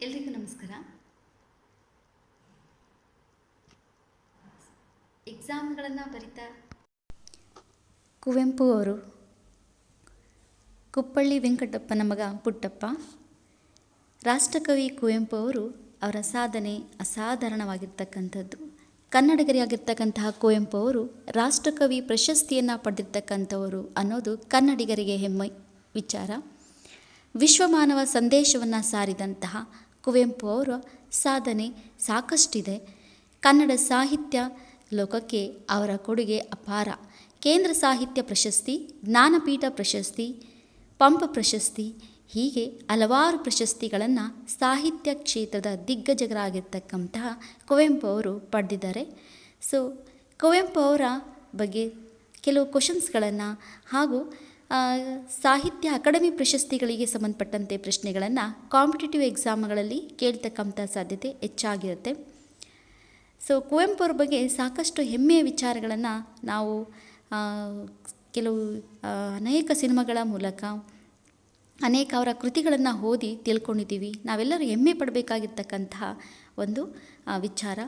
ಎಲ್ರಿಗೂ ನಮಸ್ಕಾರ. ಎಕ್ಸಾಮ್ಗಳನ್ನು ಬರಿತಾ ಕುವೆಂಪು ಅವರು, ಕುಪ್ಪಳ್ಳಿ ವೆಂಕಟಪ್ಪನ ಮಗ ಪುಟ್ಟಪ್ಪ, ರಾಷ್ಟ್ರಕವಿ ಕುವೆಂಪು ಅವರು ಅವರ ಸಾಧನೆ ಅಸಾಧಾರಣವಾಗಿರ್ತಕ್ಕಂಥದ್ದು. ಕನ್ನಡಿಗರಿಯಾಗಿರ್ತಕ್ಕಂತಹ ಕುವೆಂಪು ಅವರು ರಾಷ್ಟ್ರಕವಿ ಪ್ರಶಸ್ತಿಯನ್ನು ಪಡೆದಿರ್ತಕ್ಕಂಥವರು ಅನ್ನೋದು ಕನ್ನಡಿಗರಿಗೆ ಹೆಮ್ಮೆ ವಿಚಾರ. ವಿಶ್ವಮಾನವ ಸಂದೇಶವನ್ನು ಸಾರಿದಂತಹ ಕುವೆಂಪು ಅವರ ಸಾಧನೆ ಸಾಕಷ್ಟಿದೆ. ಕನ್ನಡ ಸಾಹಿತ್ಯ ಲೋಕಕ್ಕೆ ಅವರ ಕೊಡುಗೆ ಅಪಾರ. ಕೇಂದ್ರ ಸಾಹಿತ್ಯ ಪ್ರಶಸ್ತಿ, ಜ್ಞಾನಪೀಠ ಪ್ರಶಸ್ತಿ, ಪಂಪ ಪ್ರಶಸ್ತಿ, ಹೀಗೆ ಹಲವಾರು ಪ್ರಶಸ್ತಿಗಳನ್ನು ಸಾಹಿತ್ಯ ಕ್ಷೇತ್ರದ ದಿಗ್ಗಜರಾಗಿರ್ತಕ್ಕಂತಹ ಕುವೆಂಪು ಅವರು ಪಡೆದಿದ್ದಾರೆ. ಸೊ ಕುವೆಂಪು ಅವರ ಬಗ್ಗೆ ಕೆಲವು ಕ್ವಶನ್ಸ್ಗಳನ್ನು ಹಾಗೂ ಸಾಹಿತ್ಯ ಅಕಾಡೆಮಿ ಪ್ರಶಸ್ತಿಗಳಿಗೆ ಸಂಬಂಧಪಟ್ಟಂತೆ ಪ್ರಶ್ನೆಗಳನ್ನು ಕಾಂಪಿಟೇಟಿವ್ ಎಕ್ಸಾಮ್ಗಳಲ್ಲಿ ಕೇಳ್ತಕ್ಕಂಥ ಸಾಧ್ಯತೆ ಹೆಚ್ಚಾಗಿರುತ್ತೆ. ಸೊ ಕುವೆಂಪು ಅವ್ರ ಬಗ್ಗೆ ಸಾಕಷ್ಟು ಹೆಮ್ಮೆಯ ವಿಚಾರಗಳನ್ನು ನಾವು ಕೆಲವು ಅನೇಕ ಸಿನಿಮಾಗಳ ಮೂಲಕ, ಅನೇಕ ಅವರ ಕೃತಿಗಳನ್ನು ಓದಿ ತಿಳ್ಕೊಂಡಿದ್ದೀವಿ. ನಾವೆಲ್ಲರೂ ಹೆಮ್ಮೆ ಪಡಬೇಕಾಗಿರ್ತಕ್ಕಂತಹ ಒಂದು ವಿಚಾರ.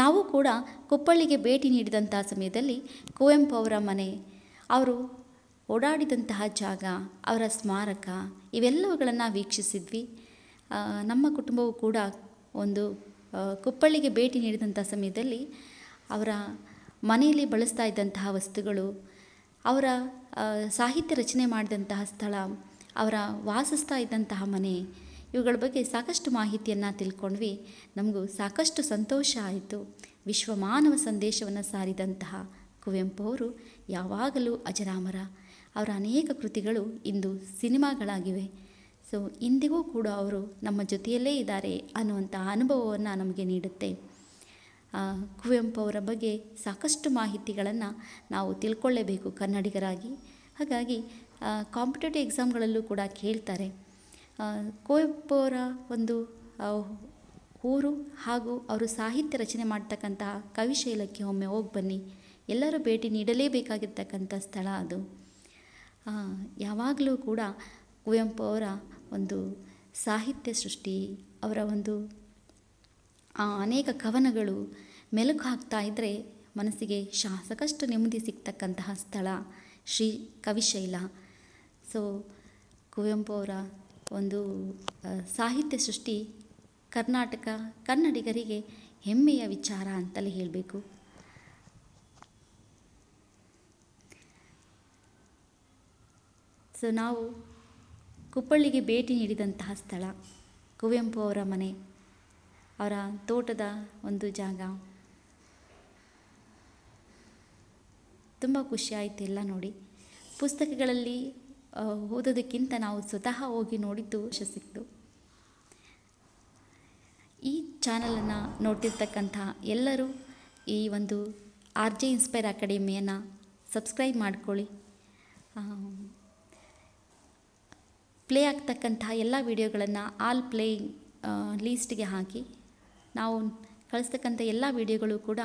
ನಾವು ಕೂಡ ಕುಪ್ಪಳ್ಳಿಗೆ ಭೇಟಿ ನೀಡಿದಂಥ ಸಮಯದಲ್ಲಿ ಕುವೆಂಪು ಅವರ ಮನೆ, ಅವರು ಓಡಾಡಿದಂತಹ ಜಾಗ, ಅವರ ಸ್ಮಾರಕ ಇವೆಲ್ಲವುಗಳನ್ನು ವೀಕ್ಷಿಸಿದ್ವಿ. ನಮ್ಮ ಕುಟುಂಬವು ಕೂಡ ಒಂದು ಕುಪ್ಪಳ್ಳಿಗೆ ಭೇಟಿ ನೀಡಿದಂಥ ಸಮಯದಲ್ಲಿ ಅವರ ಮನೆಯಲ್ಲಿ ಬಳಸ್ತಾ ಇದ್ದಂತಹ ವಸ್ತುಗಳು, ಅವರ ಸಾಹಿತ್ಯ ರಚನೆ ಮಾಡಿದಂತಹ ಸ್ಥಳ, ಅವರ ವಾಸಿಸ್ತಾ ಇದ್ದಂತಹ ಮನೆ, ಇವುಗಳ ಬಗ್ಗೆ ಸಾಕಷ್ಟು ಮಾಹಿತಿಯನ್ನು ತಿಳ್ಕೊಂಡ್ವಿ. ನಮಗೂ ಸಾಕಷ್ಟು ಸಂತೋಷ ಆಯಿತು. ವಿಶ್ವ ಮಾನವ ಸಂದೇಶವನ್ನು ಸಾರಿದಂತಹ ಕುವೆಂಪು ಅವರು ಯಾವಾಗಲೂ ಅಜರಾಮರ. ಅವರ ಅನೇಕ ಕೃತಿಗಳು ಇಂದು ಸಿನಿಮಾಗಳಾಗಿವೆ. ಸೊ ಇಂದಿಗೂ ಕೂಡ ಅವರು ನಮ್ಮ ಜೊತೆಯಲ್ಲೇ ಇದ್ದಾರೆ ಅನ್ನುವಂಥ ಅನುಭವವನ್ನು ನಮಗೆ ನೀಡುತ್ತೆ. ಕುವೆಂಪು ಅವರ ಬಗ್ಗೆ ಸಾಕಷ್ಟು ಮಾಹಿತಿಗಳನ್ನು ನಾವು ತಿಳ್ಕೊಳ್ಳೇಬೇಕು ಕನ್ನಡಿಗರಾಗಿ. ಹಾಗಾಗಿ ಕಾಂಪಿಟೇಟಿವ್ ಎಕ್ಸಾಮ್ಗಳಲ್ಲೂ ಕೂಡ ಕೇಳ್ತಾರೆ. ಕುವೆಂಪು ಅವರ ಒಂದು ಊರು ಹಾಗೂ ಅವರು ಸಾಹಿತ್ಯ ರಚನೆ ಮಾಡ್ತಕ್ಕಂತಹ ಕವಿಶೈಲಕ್ಕೆ ಒಮ್ಮೆ ಹೋಗಿ ಬನ್ನಿ. ಎಲ್ಲರೂ ಭೇಟಿ ನೀಡಲೇಬೇಕಾಗಿರ್ತಕ್ಕಂಥ ಸ್ಥಳ ಅದು. ಯಾವಾಗಲೂ ಕೂಡ ಕುವೆಂಪು ಅವರ ಒಂದು ಸಾಹಿತ್ಯ ಸೃಷ್ಟಿ, ಅವರ ಒಂದು ಅನೇಕ ಕವನಗಳು ಮೆಲುಕು ಹಾಕ್ತಾ ಇದ್ದರೆ ಮನಸ್ಸಿಗೆ ಶಾ ಸಾಕಷ್ಟು ನೆಮ್ಮದಿ ಸಿಗ್ತಕ್ಕಂತಹ ಸ್ಥಳ ಶ್ರೀ ಕವಿಶೈಲ. ಸೊ ಕುವೆಂಪು ಅವರ ಒಂದು ಸಾಹಿತ್ಯ ಸೃಷ್ಟಿ ಕರ್ನಾಟಕ ಕನ್ನಡಿಗರಿಗೆ ಹೆಮ್ಮೆಯ ವಿಚಾರ ಅಂತಲೇ ಹೇಳಬೇಕು. ಸೊ ನಾವು ಕುಪ್ಪಳ್ಳಿಗೆ ಭೇಟಿ ನೀಡಿದಂತಹ ಸ್ಥಳ, ಕುವೆಂಪು ಅವರ ಮನೆ, ಅವರ ತೋಟದ ಒಂದು ಜಾಗ. ತುಂಬ ಖುಷಿ ಆಯಿತು ಎಲ್ಲ ನೋಡಿ. ಪುಸ್ತಕಗಳಲ್ಲಿ ಓದೋದಕ್ಕಿಂತ ನಾವು ಸ್ವತಃ ಹೋಗಿ ನೋಡಿದ್ದು ಸಿಕ್ತು ಈ ಚಾನಲನ್ನು ನೋಡ್ತಿರ್ತಕ್ಕಂಥ ಎಲ್ಲರೂ ಈ ಒಂದು ಆರ್ ಜೆ ಇನ್ಸ್ಪೈರ್ ಅಕಾಡೆಮಿಯನ್ನು ಸಬ್ಸ್ಕ್ರೈಬ್ ಮಾಡ್ಕೊಳ್ಳಿ. ಪ್ಲೇ ಆಗ್ತಕ್ಕಂತಹ ಎಲ್ಲ ವಿಡಿಯೋಗಳನ್ನು ಆಲ್ ಪ್ಲೇಯಿಂಗ್ ಲೀಸ್ಟ್ಗೆ ಹಾಕಿ ನಾವು ಕಳಿಸ್ತಕ್ಕಂಥ ಎಲ್ಲ ವಿಡಿಯೋಗಳು ಕೂಡ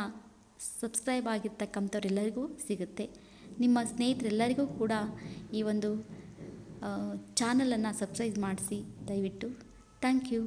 ಸಬ್ಸ್ಕ್ರೈಬ್ ಆಗಿರ್ತಕ್ಕಂಥವ್ರೆಲ್ಲರಿಗೂ ಸಿಗುತ್ತೆ. ನಿಮ್ಮ ಸ್ನೇಹಿತರೆಲ್ಲರಿಗೂ ಕೂಡ ಈ ಒಂದು ಚಾನಲನ್ನು ಸಬ್ಸ್ಕ್ರೈಬ್ ಮಾಡಿಸಿ ದಯವಿಟ್ಟು. Thank you.